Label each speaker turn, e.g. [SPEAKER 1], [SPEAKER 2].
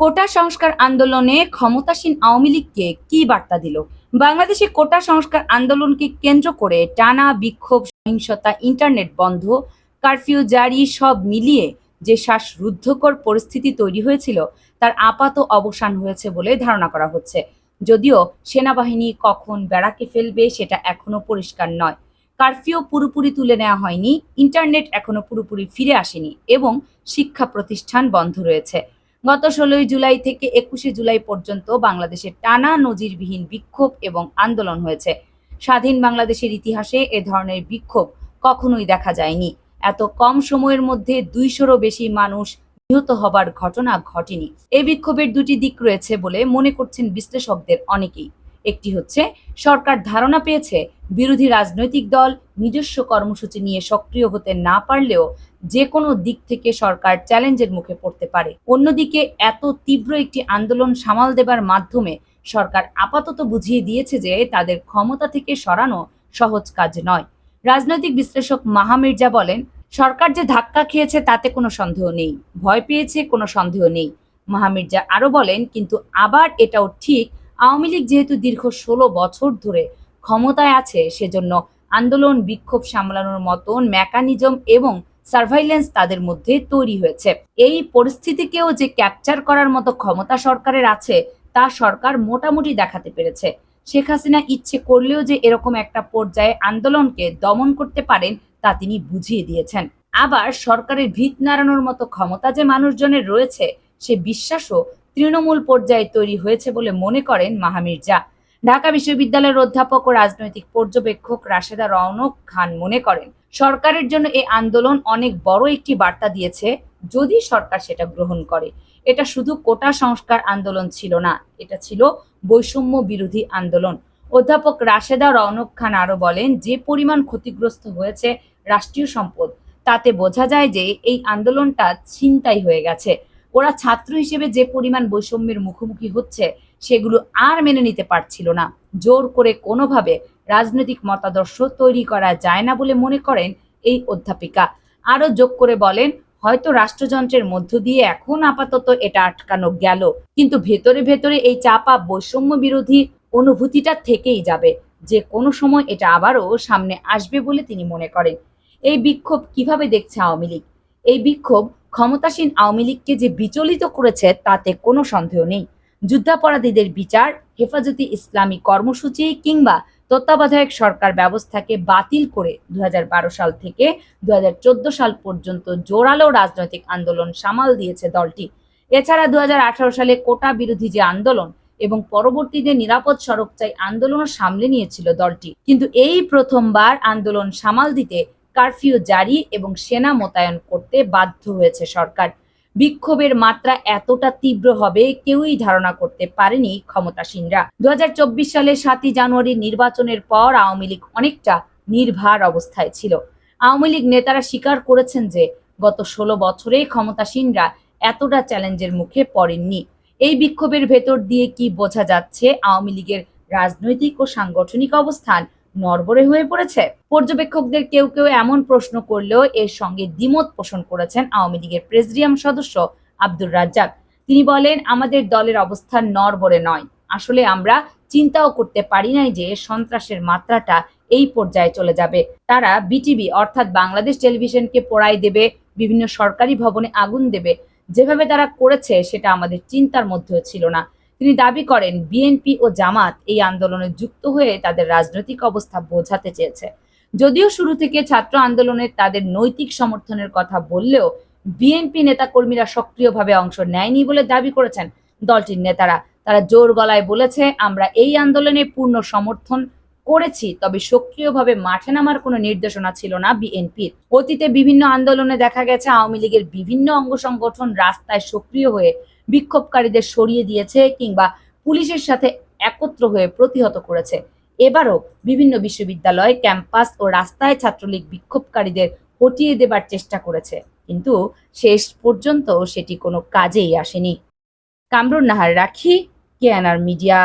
[SPEAKER 1] কোটা সংস্কার আন্দোলনে ক্ষমতাসীন আওয়ামী লীগকে কি বার্তা দিল? বাংলাদেশে কোটা সংস্কার আন্দোলনকে কেন্দ্র করে টানা বিক্ষোভ, সহিংসতা, ইন্টারনেট বন্ধ, কারফিউ জারি, সব মিলিয়ে যে শ্বাসরুদ্ধকর পরিস্থিতি তৈরি হয়েছিল, তার আপাত অবসান হয়েছে বলে ধারণা করা হচ্ছে। যদিও সেনাবাহিনী কখন বেড়াকে ফেলবে সেটা এখনও পরিষ্কার নয়। কারফিউ পুরোপুরি তুলে নেওয়া হয়নি, ইন্টারনেট এখনও পুরোপুরি ফিরে আসেনি এবং শিক্ষা প্রতিষ্ঠান বন্ধ রয়েছে। গত ষোলোই জুলাই থেকে একুশে জুলাই পর্যন্ত বাংলাদেশের টানা নজিরবিহীন বিক্ষোভ এবং আন্দোলন হয়েছে। স্বাধীন বাংলাদেশের ইতিহাসে এ ধরনের বিক্ষোভ কখনোই দেখা যায়নি। এত কম সময়ের মধ্যে দুইশোরও বেশি মানুষ নিহত হবার ঘটনা ঘটেনি। এই বিক্ষোভের দুটি দিক রয়েছে বলে মনে করছেন বিশ্লেষকদের অনেকেই। একটি হচ্ছে, সরকার ধারণা পেয়েছে বিরোধী রাজনৈতিক দল নিজস্ব কর্মসূচি নিয়ে সক্রিয় হতে না পারলেও যে কোনো দিক থেকে সরকার চ্যালেঞ্জের মুখে পড়তে পারে। অন্যদিকে এত তীব্র একটি আন্দোলন সামাল দেবার মাধ্যমে সরকার আপাতত বুঝিয়ে দিয়েছে যে তাদের ক্ষমতা থেকে সরানো সহজ কাজ নয়। রাজনৈতিক বিশ্লেষক মাহা মির্জা বলেন, সরকার যে ধাক্কা খেয়েছে তাতে কোনো সন্দেহ নেই, ভয় পেয়েছে কোনো সন্দেহ নেই। মাহা মির্জা আরও বলেন, কিন্তু আবার এটাও ঠিক আওয়ামী লীগ যেহেতু দীর্ঘ ষোলো বছর ধরে ক্ষমতায় আছে, সেজন্য আন্দোলন, বিক্ষোভ সামলানোর মতন মেকানিজম এবং সার্ভাইলেন্স তাদের মধ্যে তৈরি হয়েছে। এই পরিস্থিতিকেও যে ক্যাপচার করার মতো ক্ষমতা সরকারের আছে, তা সরকার মোটামুটি দেখাতে পেরেছে। শেখ হাসিনা ইচ্ছে করলেও যে এরকম একটা পর্যায়ে আন্দোলনকে দমন করতে পারেন, তা তিনি বুঝিয়ে দিয়েছেন। আবার সরকারের ভিত নাড়ানোর মতো ক্ষমতা যে মানুষজনের রয়েছে, সে বিশ্বাসও তৃণমূল পর্যায়ে তৈরি হয়েছে বলে মনে করেন মাহামির্জা। ঢাকা বিশ্ববিদ্যালয়ের অধ্যাপক ও রাজনৈতিক পর্যবেক্ষক রাশেদা রওনক খান মনে করেন, সরকারের জন্য এই আন্দোলন অনেক বড় একটি বার্তা দিয়েছে যদি সরকার সেটা গ্রহণ করে। এটা শুধু কোটা সংস্কার আন্দোলন ছিল না, এটা ছিল বৈষম্য বিরোধী আন্দোলন। অধ্যাপক রাশেদা রওনক খান আরও বলেন, যে পরিমাণ ক্ষতিগ্রস্ত হয়েছে রাষ্ট্রীয় সম্পদ, তাতে বোঝা যায় যে এই আন্দোলনটা ছিনতাই হয়ে গেছে। ওরা ছাত্র হিসেবে যে পরিমাণ বৈষম্যের মুখোমুখি হচ্ছে, সেগুলো আর মেনে নিতে পারছিল না। জোর করে কোনোভাবে রাজনৈতিক মতাদর্শ তৈরি করা যায় না বলে মনে করেন এই অধ্যাপিকা। আরও যোগ করে বলেন, হয়তো রাষ্ট্রযন্ত্রের মধ্য দিয়ে এখন আপাতত এটা আটকানো গেল, কিন্তু ভেতরে ভেতরে এই চাপা বৈষম্য বিরোধী অনুভূতিটা থেকেই যাবে। যে কোনো সময় এটা আবারও সামনে আসবে বলে তিনি মনে করেন। এই বিক্ষোভ কীভাবে দেখছে আওয়ামী লীগ? এই বিক্ষোভ ক্ষমতাসীন আওয়ামী লীগকে যে বিচলিত করেছে, তাতে কোনো সন্দেহ নেই। যুদ্ধাপরাধীদের বিচার, হেফাজতি ইসলামী কর্মসূচি কিংবা তত্ত্বাবধায়ক সরকার ব্যবস্থাকে বাতিল করে দুহাজার বারো সাল থেকে দুহাজার চোদ্দ সাল পর্যন্ত জোরালো রাজনৈতিক আন্দোলন সামাল দিয়েছে দলটি। এছাড়া দু হাজার আঠারো সালে কোটা বিরোধী যে আন্দোলন এবং পরবর্তীতে নিরাপদ সড়ক চাই আন্দোলনও সামলে নিয়েছিল দলটি। কিন্তু এই প্রথমবার আন্দোলন সামাল দিতে কারফিউ জারি এবং সেনা মোতায়েন করতে বাধ্য হয়েছে সরকার। বিক্ষোভের মাত্রা এতটা তীব্র হবে কেউই ধারণা করতে পারেনি ক্ষমতাসীনরা। দু সালে সাতই জানুয়ারি নির্বাচনের পর আওয়ামী লীগ অনেকটা নির্ভার অবস্থায় ছিল। আওয়ামী লীগ নেতারা স্বীকার করেছেন যে, গত ষোলো বছরে ক্ষমতাসীনরা এতটা চ্যালেঞ্জের মুখে পড়েননি। এই বিক্ষোভের ভেতর দিয়ে কি বোঝা যাচ্ছে আওয়ামী লীগের রাজনৈতিক ও সাংগঠনিক অবস্থান? নড়বড়ে হয়ে পড়েছে। পর্যবেক্ষকদের কেউ কেউ এমন প্রশ্ন করলেও এর সঙ্গে দ্বিমত পোষণ করেছেন আওয়ামী লীগের প্রেসিডিয়াম সদস্য আব্দুর রাজ্জাক। তিনি বলেন, আমাদের দলের অবস্থান নড়বড়ে নয়। আসলে আমরা চিন্তাও করতে পারি নাই যে সন্ত্রাসের মাত্রাটা এই পর্যায়ে চলে যাবে। তারা বিটিভি অর্থাৎ বাংলাদেশ টেলিভিশনকে পোড়াই দেবে, বিভিন্ন সরকারি ভবনে আগুন দেবে। যেভাবে তারা করেছে সেটা আমাদের চিন্তার মধ্যেও ছিল না। তিনি দাবি করেন বিএনপি ও জামাত এই আন্দোলনে যুক্ত হয়ে তাদের রাজনৈতিক অবস্থা বোঝাতে চেয়েছে। যদিও শুরু থেকে ছাত্র আন্দোলনের তাদের নৈতিক সমর্থনের কথা বললেও বিএনপি নেতাকর্মীরা সক্রিয়ভাবে অংশ নেয়নি বলে দাবি করেছেন দলটির নেতারা। তারা জোর গলায় বলেছে, আমরা এই আন্দোলনে পূর্ণ সমর্থন করেছি, তবে সক্রিয়ভাবে মাঠে নামার কোনো নির্দেশনা ছিল না বিএনপির। অতীতে বিভিন্ন আন্দোলনে দেখা গেছে আওয়ামী লীগের বিভিন্ন অঙ্গ সংগঠন রাস্তায় সক্রিয় হয়ে বিক্ষোভকারীদের সরিয়ে দিয়েছে কিংবা পুলিশের সাথে একত্র হয়ে প্রতিহত করেছে। এবারও বিভিন্ন বিশ্ববিদ্যালয়, ক্যাম্পাস ও রাস্তায় ছাত্রলীগ বিক্ষোভকারীদের হটিয়ে দেবার চেষ্টা করেছে। কিন্তু শেষ পর্যন্ত সেটি কোনো কাজেই আসেনি। কামরুন নাহার, রাখি, কেএনআর মিডিয়া।